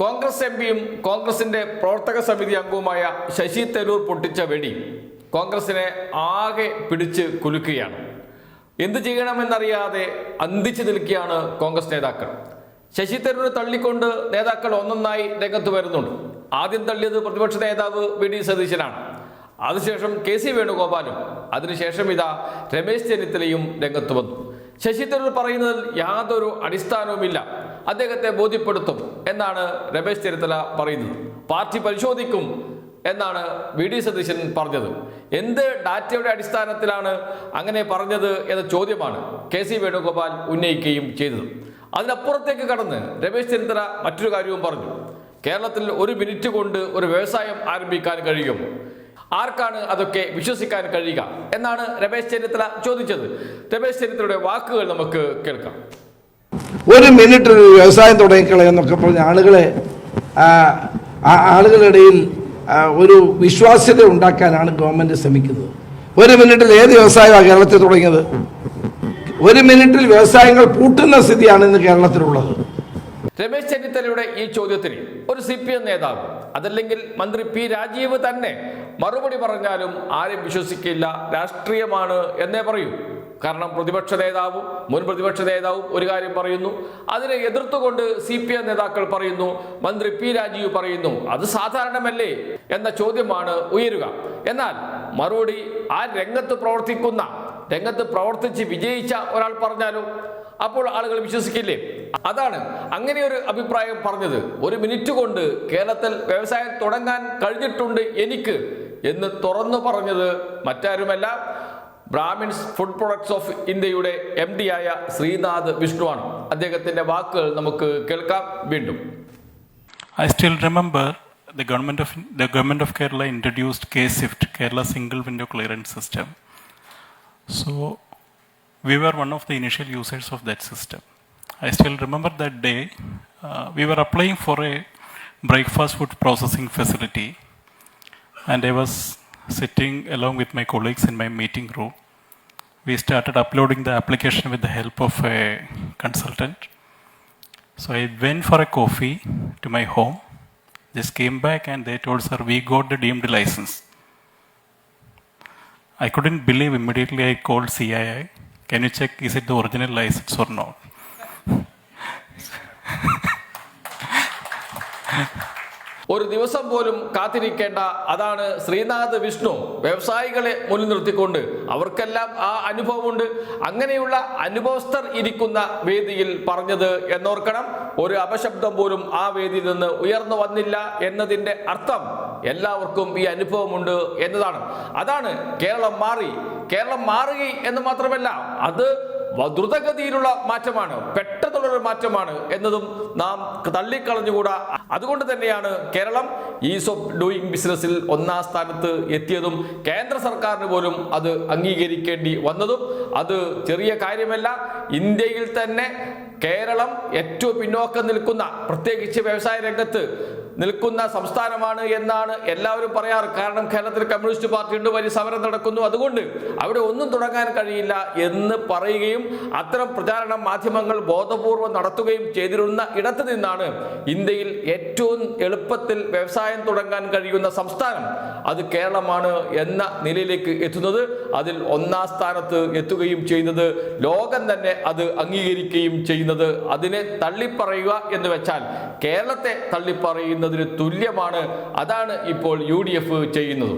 Congress M പിയും കോൺഗ്രസിന്റെ പ്രവർത്തക സമിതി അംഗവുമായ ശശി തരൂർ പൊട്ടിച്ച വെടി കോൺഗ്രസിനെ ആകെ പിടിച്ച് കുലുക്കുകയാണ്. എന്ത് ചെയ്യണമെന്നറിയാതെ അന്തിച്ചു നിൽക്കുകയാണ് കോൺഗ്രസ് നേതാക്കൾ. ശശി തരൂർ തള്ളിക്കൊണ്ട് നേതാക്കൾ ഒന്നൊന്നായി രംഗത്ത് വരുന്നുണ്ട്. ആദ്യം തള്ളിയത് പ്രതിപക്ഷ നേതാവ് വി ഡി സതീശനാണ്. അതിനുശേഷം കെ സി വേണുഗോപാലും അതിനുശേഷം ഇതാ രമേശ് ചെന്നിത്തലയും രംഗത്ത് വന്നു. ശശി തരൂർ പറയുന്നതിൽ യാതൊരു അടിസ്ഥാനവുമില്ല. അദ്ദേഹത്തെ ബോധ്യപ്പെടുത്തും എന്നാണ് രമേശ് ചെന്നിത്തല പറയുന്നത്. പാർട്ടി പരിശോധിക്കും എന്നാണ് വി ഡി സതീശൻ പറഞ്ഞത്. എന്ത് ഡാറ്റയുടെ അടിസ്ഥാനത്തിലാണ് അങ്ങനെ പറഞ്ഞത് എന്ന ചോദ്യമാണ് കെ സി വേണുഗോപാൽ ഉന്നയിക്കുകയും ചെയ്തത്. അതിനപ്പുറത്തേക്ക് കടന്ന് രമേശ് ചെന്നിത്തല മറ്റൊരു കാര്യവും പറഞ്ഞു. കേരളത്തിൽ ഒരു മിനിറ്റ് കൊണ്ട് ഒരു വ്യവസായം ആരംഭിക്കാൻ കഴിയും. ആർക്കാണ് അതൊക്കെ വിശ്വസിക്കാൻ കഴിയുക? എന്നാണ് രമേശ് ചെന്നിത്തല ചോദിച്ചത്. രമേശ് ചെന്നിത്തലയുടെ വാക്കുകൾ നമുക്ക് കേൾക്കാം. ഒരു മിനിറ്റ് ഒരു വ്യവസായം തുടങ്ങിക്കളയെന്നൊക്കെ പറഞ്ഞ ആളുകളെ ആളുകളിടയിൽ ഒരു വിശ്വാസ്യത ഉണ്ടാക്കാനാണ് ഗവൺമെന്റ് ശ്രമിക്കുന്നത്. ഒരു മിനിറ്റിൽ ഏത് വ്യവസായമാണ് കേരളത്തിൽ തുടങ്ങിയത്? ഒരു മിനിറ്റിൽ വ്യവസായങ്ങൾ പൂട്ടുന്ന സ്ഥിതിയാണ് ഇന്ന് കേരളത്തിലുള്ളത്. രമേശ് ചെന്നിത്തലയുടെ ഈ ചോദ്യത്തിന് ഒരു സി പി എം നേതാവ് അതല്ലെങ്കിൽ മന്ത്രി പി രാജീവ് തന്നെ മറുപടി പറഞ്ഞാലും ആരും വിശ്വസിക്കില്ല രാഷ്ട്രീയമാണ് എന്നേ പറയൂ. കാരണം പ്രതിപക്ഷ നേതാവും മുൻ പ്രതിപക്ഷ നേതാവും ഒരു കാര്യം പറയുന്നു. അതിനെ എതിർത്തുകൊണ്ട് സി പി എം നേതാക്കൾ പറയുന്നു. മന്ത്രി പി രാജീവ് പറയുന്നു. അത് സാധാരണമല്ലേ എന്ന ചോദ്യമാണ് ഉയരുക. എന്നാൽ മറുപടി ആ രംഗത്ത് പ്രവർത്തിക്കുന്ന രംഗത്ത് പ്രവർത്തിച്ച് വിജയിച്ച ഒരാൾ പറഞ്ഞാലോ? അപ്പോൾ ആളുകൾ വിശ്വസിക്കില്ലേ? അതാണ് അങ്ങനെ ഒരു അഭിപ്രായം പറഞ്ഞത്. ഒരു മിനിറ്റ് കൊണ്ട് കേരളത്തിൽ വ്യവസായം തുടങ്ങാൻ കഴിഞ്ഞിട്ടുണ്ട് എനിക്ക് എന്ന് തുറന്നു പറഞ്ഞത് മറ്റാരുമല്ല ബ്രാഹ്മിൻസ് ഫുഡ് പ്രൊഡക്ട്സ് ഓഫ് ഇന്ത്യയുടെ എം ഡി ആയ ശ്രീനാഥ് വിഷ്ണുവാണ് അദ്ദേഹത്തിന്റെ വാക്കുകൾ നമുക്ക് കേൾക്കാം വീണ്ടും I still remember the government of the government of Kerala introduced K-SIFT, Kerala Single Window Clearance System. So we were one of the initial users of that system. I still remember that day. Uh, we were applying for a breakfast food processing facility, and I was sitting along with my colleagues in my meeting room. We started uploading the application with the help of a consultant. So I went for a coffee to my home. Just came back and they told, sir, we got the deemed license. I couldn't believe immediately I called CII. Can you check is it the original license or not? ഒരു ദിവസം പോലും കാത്തിരിക്കേണ്ട അതാണ് ശ്രീനാഥ് വിഷ്ണു വ്യവസായികളെ മുന്നിൽ നിർത്തിക്കൊണ്ട്. അവർക്കെല്ലാം ആ അനുഭവമുണ്ട്. അങ്ങനെയുള്ള അനുഭവസ്ഥർ ഇരിക്കുന്ന വേദിയിൽ പറഞ്ഞത് എന്നോർക്കണം. ഒരു അപശബ്ദം പോലും ആ വേദിയിൽ നിന്ന് ഉയർന്നു വന്നില്ല എന്നതിന്റെ അർത്ഥം എല്ലാവർക്കും ഈ അനുഭവമുണ്ട് എന്നതാണ്. അതാണ് കേരളം മാറി. കേരളം മാറുകയും എന്ന് മാത്രമല്ല അത് ദ്രുതഗതിയിലുള്ള മാറ്റമാണ് പെട്ടെന്നുള്ളൊരു മാറ്റമാണ് എന്നതും നാം തള്ളിക്കളഞ്ഞുകൂടാ. അതുകൊണ്ട് തന്നെയാണ് കേരളം ഈസ് ഓഫ് ഡൂയിങ് ബിസിനസ്സിൽ ഒന്നാം സ്ഥാനത്ത് എത്തിയതും കേന്ദ്ര സർക്കാരിന് പോലും അത് അംഗീകരിക്കേണ്ടി വന്നതും. അത് ചെറിയ കാര്യമല്ല ഇന്ത്യയിൽ തന്നെ കേരളം ഏറ്റവും പിന്നോക്കം നിൽക്കുന്ന പ്രത്യേകിച്ച് വ്യവസായ രംഗത്ത് നിൽക്കുന്ന സംസ്ഥാനമാണ് എന്നാണ് എല്ലാവരും പറയാറ്. കാരണം കേരളത്തിൽ കമ്മ്യൂണിസ്റ്റ് പാർട്ടിയുണ്ട് വലിയ സമരം നടക്കുന്നു. അതുകൊണ്ട് അവിടെ ഒന്നും തുടങ്ങാൻ കഴിയില്ല എന്ന് പറയുകയും അത്തരം പ്രചാരണ മാധ്യമങ്ങൾ ബോധപൂർവം നടത്തുകയും ചെയ്തിരുന്ന ഇടത്ത് നിന്നാണ് ഇന്ത്യയിൽ ഏറ്റവും എളുപ്പത്തിൽ വ്യവസായം തുടങ്ങാൻ കഴിയുന്ന സംസ്ഥാനം അത് കേരളമാണ് എന്ന നിലയിലേക്ക് എത്തുന്നത്. അതിൽ ഒന്നാം സ്ഥാനത്ത് എത്തുകയും ചെയ്യുന്നത്. ലോകം തന്നെ അത് അംഗീകരിക്കുകയും ചെയ്യുന്നത്. അതിനെ തള്ളിപ്പറയുക എന്ന് വെച്ചാൽ കേരളത്തെ തള്ളിപ്പറയുന്നതിന് തുല്യമാണ്. അതാണ് ഇപ്പോൾ യു ഡി എഫ് ചെയ്യുന്നത്.